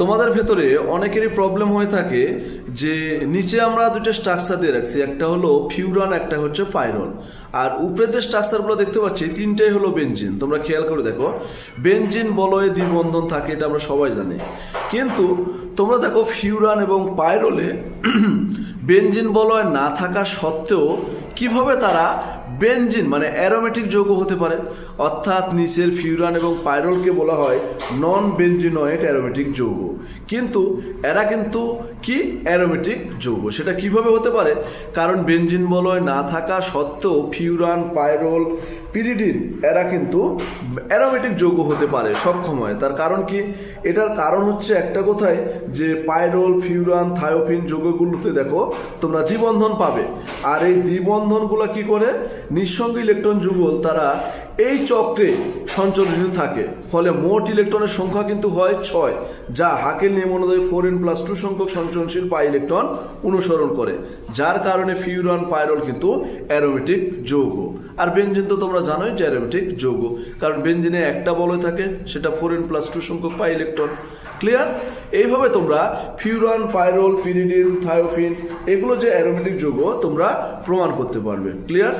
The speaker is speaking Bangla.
তোমাদের ভেতরে অনেকেরই প্রবলেম হয়ে থাকে যে নিচে আমরা দুটো স্ট্রাকচার দিয়ে রাখছি, একটা হলো ফিউরান একটা হচ্ছে পাইরন আর উপরের যে স্ট্রাকচারগুলো দেখতে পাচ্ছি, তিনটাই হলো বেঞ্জিন তোমরা খেয়াল করে দেখো। বেঞ্জিন বলয়ে দ্বিবন্ধন থাকে, এটা আমরা সবাই জানি। কিন্তু তোমরা দেখো ফিউরান এবং পাইরলে বেঞ্জিন বলয় না থাকা সত্ত্বেও কীভাবে তারা বেঞ্জিন মানে অ্যারোমেটিক যৌগ হতে পারে? অর্থাৎ নিচের ফিউরান এবং পাইরলকে বলা হয় নন বেঞ্জিনয়েড অ্যারোমেটিক যৌগ। কিন্তু এরা কিন্তু কি? অ্যারোমেটিক যৌগ। সেটা কীভাবে হতে পারে? কারণ বেঞ্জিন বলয় না থাকা সত্ত্বেও ফিউরান, পাইরল, পিরিডিন, এরা কিন্তু অ্যারোমেটিক যৌগ হতে পারে সক্ষম হয়। তার কারণ কি? এটার কারণ হচ্ছে একটা কথায় যে পাইরোল ফিউরান থায়োফিন যোগগুলোতে দেখো তোমরা দ্বিবন্ধন পাবে। আর এই দ্বিবন্ধনগুলো কি করে? নিঃসঙ্গ ইলেকট্রন যুগল, তারা এই চক্রে সঞ্চালিত থাকে। ফলে মোট ইলেকট্রনের সংখ্যা কিন্তু হয় ছয়, যা হাকের নিয়ম অনুযায়ী ফোর এন প্লাস টু সংখ্যক সঞ্চরণশীল পাই ইলেকট্রন অনুসরণ করে, যার কারণে ফিউরন পাইরল কিন্তু অ্যারোমেটিক যৌগ। আর বেঞ্জিন তো তোমরা জানোই যে অ্যারোমেটিক যৌগ, কারণ বেঞ্জিনে একটা বলয় থাকে, সেটা ফোর এন প্লাস টু সংখ্যক পাই ইলেকট্রন। ক্লিয়ার? এইভাবে তোমরা ফিউরন, পাইরল, পিরিডিন, থায়োফিন, এগুলো যে অ্যারোমেটিক যৌগ, তোমরা প্রমাণ করতে পারবে। ক্লিয়ার